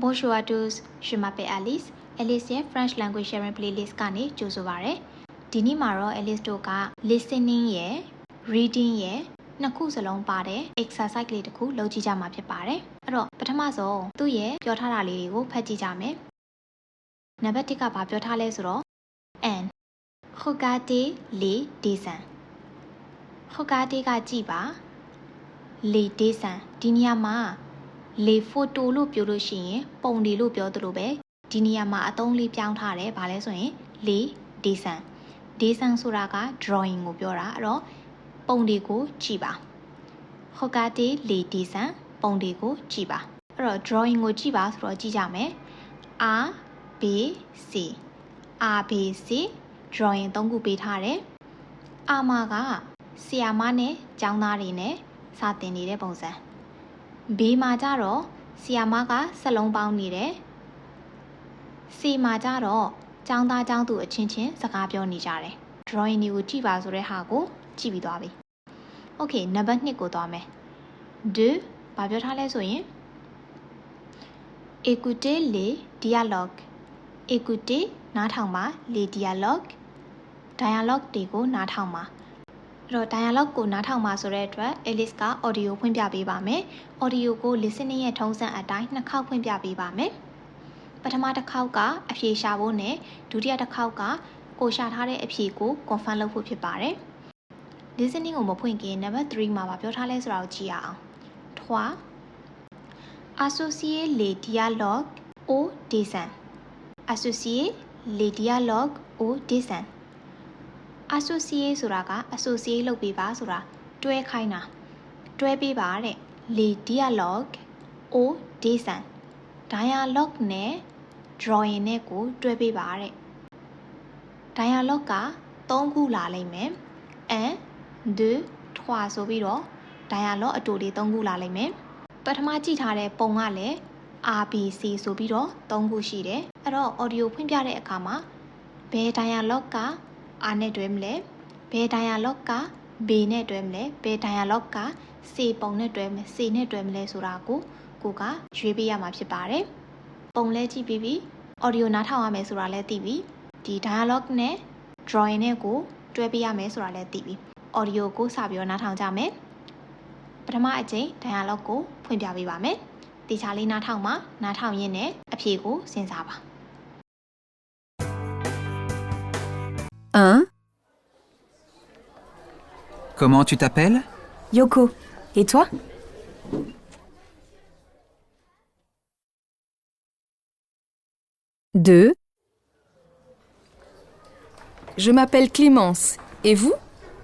Bonjour à tous, je m'appelle Alice. Alice ရဲ့ French language sharing playlist ကနေကြိုဆိုပါရစေ။ဒီနေ့မှာတော့ Alice တို့က listening ရယ် reading ရယ်နှစ်ခုစလုံးပါတဲ့ exercise လေးတစ်ခုလုပ်ကြည့်ကြမှာဖြစ်ပါတယ်။အဲ့တော့ပထမဆုံးသူ့ရဲ့ပြောထားတာလေးတွေကိုဖတ်ကြည့်ကြမယ်။နံပါတ်1ကဘာပြောထားလဲဆိုတော့ and regardez les dessins regardez ကကြည့်ပါ les dessins ဒီနေရာမှာ လေဖိုတိုလို့ပြောလို့ရှိရင်ပုံတွေလို့ပြောသလိုပဲဒီနေရာမှာအသုံးလေးပြောင်းထားတယ်။ဘာလဲဆိုရင်လေဒေဆန်ဒေဆန်ဆိုတာက drawing ကိုပြောတာအဲ့တော့ပုံတွေကိုကြည့်ပါ။ဟောကတေလေဒေဆန်ပုံတွေကိုကြည့်ပါ။အဲ့တော့ drawing ကိုကြည့်ပါဆိုတော့ကြည့်ကြမယ်။ A B C A B C drawing သုံးခုပေးထားတယ်။အာမကဆီယာမနဲ့ကျောင်းသားတွေနဲ့စာသင်နေတဲ့ပုံစံ။ B မှာကြတော့ဆီယာမကစက်လုံးပေါင်းနေတယ် C မှာကြတော့ចောင်းသားចောင်းသူအချင်းချင်းစကားပြောနေကြတယ် drawing တွေကိုကြည့်ပါဆိုတဲ့ဟာကိုကြည့်ပြီးသွားပြီ Okay နံပါတ်2ကိုသွားမယ်2ဘာပြောထားလဲဆိုရင် écoutez les dialogues écoutez နားထောင်ပါ les dialogues dialogue တွေကိုနားထောင်ပါ အဲ့တော့ dialogue ကိုနားထောင်ပါဆိုတဲ့အတွက် Alice က audio ဖွင့်ပြပေးပါမယ်။ audio ကို listening ရဲ့ထုံးစံအတိုင်းနှစ်ခေါက်ဖွင့်ပြပေးပါမယ်။ပထမတစ်ခေါက်ကအဖြေရှာဖို့နဲ့ဒုတိယတစ်ခေါက်ကကိုရှာထားတဲ့အဖြေကို confirm လုပ်ဖို့ဖြစ်ပါတယ်။ listening ကိုမဖွင့်ခင် number 3မှာပြောထားလဲဆိုတာကိုကြည့်ရအောင်။3 associer les dialogues au dessin associer les dialogues au dessin associate ဆိုတာက associate လုပ်ပေးပါဆိုတာတွဲခိုင်းတာတွဲပေးပါတဲ့ le dialogue au dessin dialogue နဲ့ drawing နဲ့ကိုတွဲပေးပါတဲ့ dialogue က3ခုလာလိမ့်မယ်1 2 3ဆိုပြီးတော့ dialogue အတူလေး3ခုလာလိမ့်မယ်ပထမကြည့်ထားတဲ့ပုံကလည်း ABC ဆိုပြီးတော့3ခုရှိတယ်အဲ့တော့ audio ဖွင့်ပြတဲ့အခါမှာဘယ် dialogue က R နဲ့တွဲမလဲဘယ် dialogue က B နဲ့တွဲမလဲဘယ် dialogue က C ပုံနဲ့တွဲမလဲ C နဲ့တွဲမလဲဆိုတာကိုကိုကရွေးပေးရမှာဖြစ်ပါတယ်ပုံလဲကြည့်ပြီးပြီ audio နားထောင်ရမယ်ဆိုတာလည်းသိပြီဒီ dialogue နဲ့ drawing နဲ့ကိုတွဲပေးရမယ်ဆိုတာလည်းသိပြီ audio ကိုစပြီးတော့နားထောင်ကြမယ်ပထမအကြိမ် dialogue ကိုဖွင့်ပြပေးပါမယ်တေချာလေးနားထောင်ပါနားထောင်ရင်းနဲ့အဖြေကိုစဉ်းစားပါ 1. Comment tu t'appelles? Yoko. Et toi? 2. Je m'appelle Clémence. Et vous?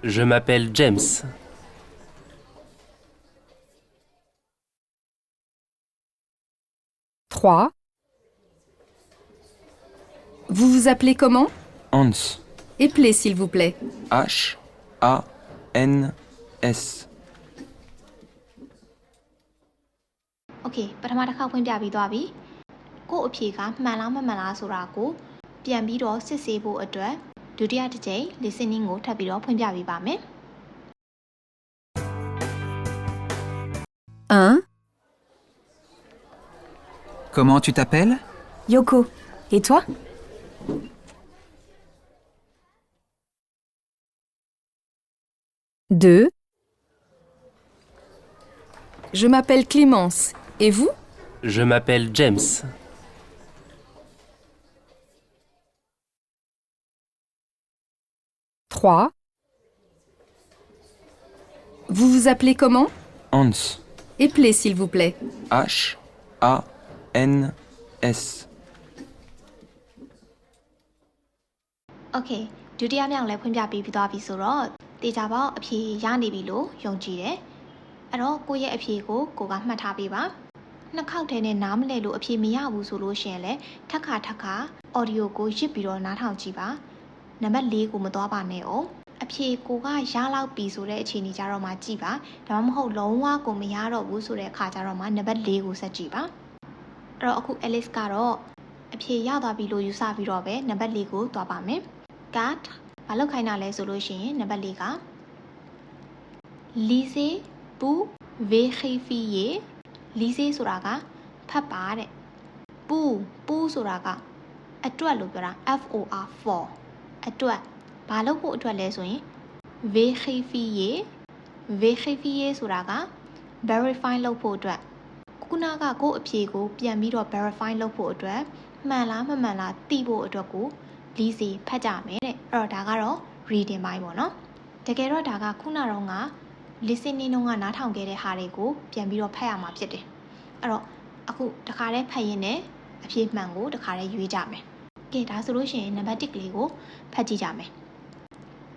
Je m'appelle James. 3. Vous vous appelez comment? Hans. Et plé, s'il vous plaît. H A N S. Ok, pas de mal à comprendre. Abi, toi, Abi. Quand au pire, ma mère, ma mère sera cool. Pire, Abi, c'est c'est beau à deux. De l'autre côté, les singes ont un pire point de vue. Hein? Comment tu t'appelles? Yoko. Et toi? 2. Je m'appelle Clémence. Et vous? Je m'appelle James. Trois. Vous vous appelez comment? Hans. Éplez, s'il vous plaît. H-A-N-S. OK တေချာပေါက်အဖြေရနေပြီလို့ယုံကြည်တယ်အဲ့တော့ကိုယ့်ရဲ့အဖြေကိုကိုကမှတ်ထားပေးပါနှစ်ခေါက်ထဲနဲ့နားမလဲလို့အဖြေမရဘူးဆိုလို့ရှိရင်လည်းထက်ခါထက်ခါ audio ကိုရစ်ပြီးတော့နားထောင်ကြည့်ပါနံပါတ်၄ကိုမသွားပါနဲ့哦အဖြေကိုကရလောက်ပြီဆိုတဲ့အခြေအနေကြတော့မှကြည့်ပါဒါမှမဟုတ်လုံးဝကိုမရတော့ဘူးဆိုတဲ့အခါကြတော့မှနံပါတ်၄ကိုဆက်ကြည့်ပါအဲ့တော့အခု Alice ကတော့အဖြေရသွားပြီလို့ယူဆပြီးတော့ပဲနံပါတ်၄ကိုသွားပါမယ် cat ဘာလောက်ခိုင်းတာလဲဆိုလို့ရှိရင်နံပါတ်၄က lisez pour vérifier lisez ဆိုတာကဖတ်ပါတဲ့ပူပူဆိုတာကအတွက်လို့ပြောတာ F O R for အတွက်ဘာလို့ဖို့အတွက်လဲဆိုရင် verifier verifier ဆိုတာက verify လုပ်ဖို့အတွက်ခုနကကိုယ့်အဖြေကိုပြန်ပြီးတော့ verify လုပ်ဖို့အတွက်မှန်လားမမှန်လားသိဖို့အတွက်ကိုလီစီဖတ်ကြမယ်တဲ့အဲ့ တော့ဒါကတော့ reading ပိုင်းပေါ့နော်တကယ်တော့ဒါကခုနတော့က listening တော့ကနားထောင်ခဲ့တဲ့ဟာတွေကိုပြန်ပြီးတော့ဖတ်ရမှာဖြစ်တယ်အဲ့တော့အခုတခါတည်းဖတ်ရင်းနဲ့အဖြေမှန်ကိုတခါတည်းရွေးကြမယ်ကဲဒါဆိုလို့ရှိရင်နံပါတ်1ကလေးကိုဖတ်ကြည့်ကြမယ်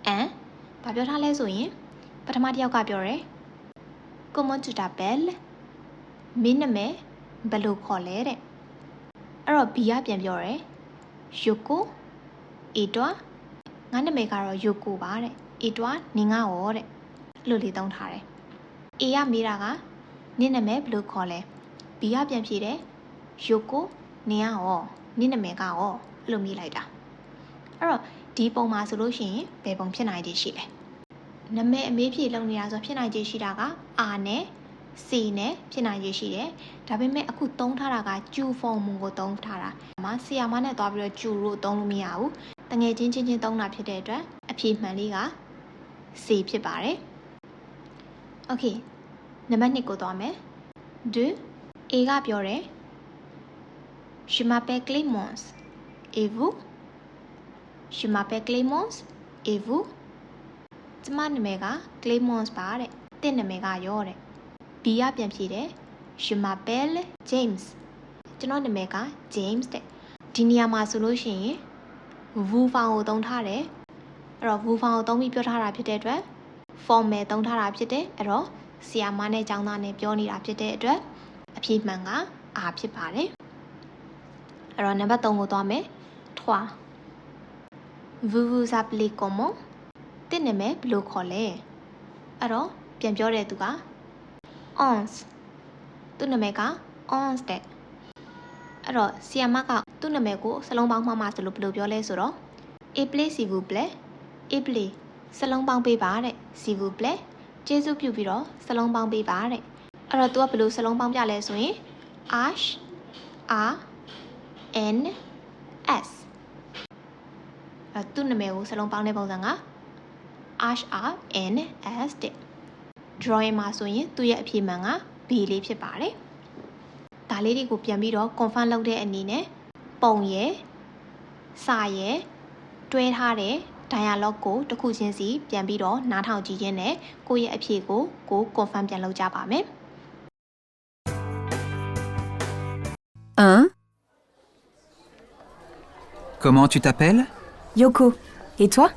အမ်ဘာပြောထားလဲဆိုရင်ပထမတစ်ယောက်ကပြောတယ် comment tu t'appelles မင်းနာမည်ဘယ်လိုခေါ်လဲတဲ့အဲ့တော့ B ကပြန်ပြောတယ် Yoko A တွာ ငါနာမည်ကတော့ Yoko ပါတဲ့ A တွာနင်ကရောတဲ့အဲ့လိုလေးသုံးထားတယ် A ကမေးတာကနင့်နာမည်ဘယ်လိုခေါ်လဲ B ကပြန်ဖြေတယ် Yoko နင်ကရောနင့်နာမည်ကရောအဲ့လိုမေးလိုက်တာအဲ့တော့ဒီပုံမှာဆိုလို့ရှိရင်ဘယ်ပုံဖြစ်နိုင်ခြေရှိလဲနာမည်အမေးဖြေလုပ်နေတာဆိုဖြစ်နိုင်ခြေရှိတာက R နဲ့ C နဲ့ဖြစ်နိုင်ခြေရှိတယ်ဒါပေမဲ့အခုသုံးထားတာက Q form ကိုသုံးထားတာ။မှာဆီယာမနဲ့သွားပြီးတော့ Q လို့သုံးလို့မရဘူး။ တငယ်ချင်းချင်းချင်းသုံးတာဖြစ်တဲ့အတွက်အဖြေမှန်လေးက C ဖြစ်ပါတယ်။ Okay နံပါတ်2ကိုသွားမယ်။2 A ကပြောတယ် Je m'appelle Clémence. Et vous? Je m'appelle Clémence. Et vous? ကျမနာမည်က Clémence ပါတဲ့။တင့်နာမည်ကရောတဲ့။ B ကပြန်ဖြေတယ် Je m'appelle James ကျွန်တော်နာမည်က James တဲ့ဒီနေရာမှာဆိုလို့ရှိရင် vous form ကိုသုံးထားတယ်အဲ့တော့ vous form ကိုသုံးပြီးပြောထားတာဖြစ်တဲ့အတွက် formal သုံးထားတာဖြစ်တယ်အဲ့တော့ဆီယာမနဲ့ចောင်းသားနဲ့ပြောနေတာဖြစ်တဲ့အတွက်အဖြေမှန်က R ဖြစ်ပါတယ်အဲ့တော့နံပါတ်3ကိုသွားမယ်3 vous vous appelez comment တင့်နာမည်ဘယ်လိုခေါ်လဲအဲ့တော့ပြန်ပြောတဲ့သူက ons သူ့နာမည်က ons တဲ့အဲ့တော့ဆီယမက သူ့နာမည်ကိုစလုံးပေါင်းမှမှဆိုလို့ဘယ်လိုပြောလဲဆိုတော့ appelé s'il vous plaît appelé စလုံးပေါင်းပေးပါတဲ့ s'il vous plaît ကျေးဇူးပြုပြီးတော့စလုံးပေါင်းပေးပါတဲ့အဲ့တော့ तू ကဘယ်လိုစလုံးပေါင်းပြလဲဆိုရင် h r n s အဲ့သူ့နာမည်ကိုစလုံးပေါင်းတဲ့ပုံစံက h r n s တဲ့ drawing မှာဆိုရင်သူ့ရဲ့အဖြေမှန်က B လေးဖြစ်ပါတယ်။ဒါလေးတွေကိုပြန်ပြီးတော့ confirm လုပ်တဲ့အနေနဲ့ ပုံရယ်စာရယ်တွဲထားတဲ့ dialogue ကိုတစ်ခုချင်းစီပြန်ပြီးတော့နားထောင်ကြည့်ခြင်းနဲ့ကိုယ့်ရဲ့အဖြေကိုကို confirm ပြန်လုပ်ကြပါမယ် 1. Comment tu t'appelles Yoko. Et toi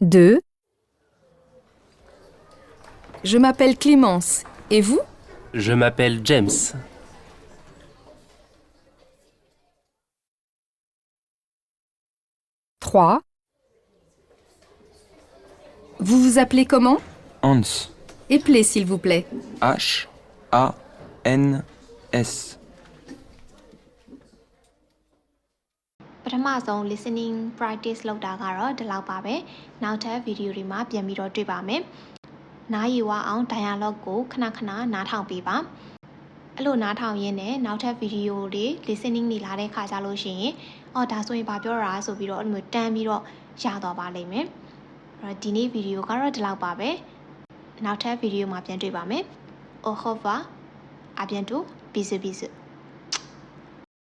2. Je m'appelle Clémence. Et vous Je m'appelle James. 3. Vous vous appelez comment Hans. Appelez s'il vous plaît. H A N S. ပထမဆုံး listening practice လုပ်တာကတော့ဒီလောက်ပါပဲနောက်ထပ်ဗီဒီယိုတွေမှာပြန်ပြီးတော့တွေ့ပါမယ် နားယူဝအောင် dialogue ကိုခဏခဏနားထောင်ပေးပါအဲ့လိုနားထောင်ရင်းနဲ့နောက်ထပ်ဗီဒီယိုတွေ listening တွေလာတဲ့ခါကြလို့ရှိရင်အော်ဒါဆိုရင်ဘာပြောတာဆိုပြီးတော့အဲ့လိုမျိုးတန်းပြီးတော့ရသွားပါလိမ့်မယ်အဲ့တော့ဒီနေ့ဗီဒီယိုကတော့ဒီလောက်ပါပဲနောက်ထပ်ဗီဒီယိုမှာပြန်တွေ့ပါမယ် au revoir à bientôt bisous bisous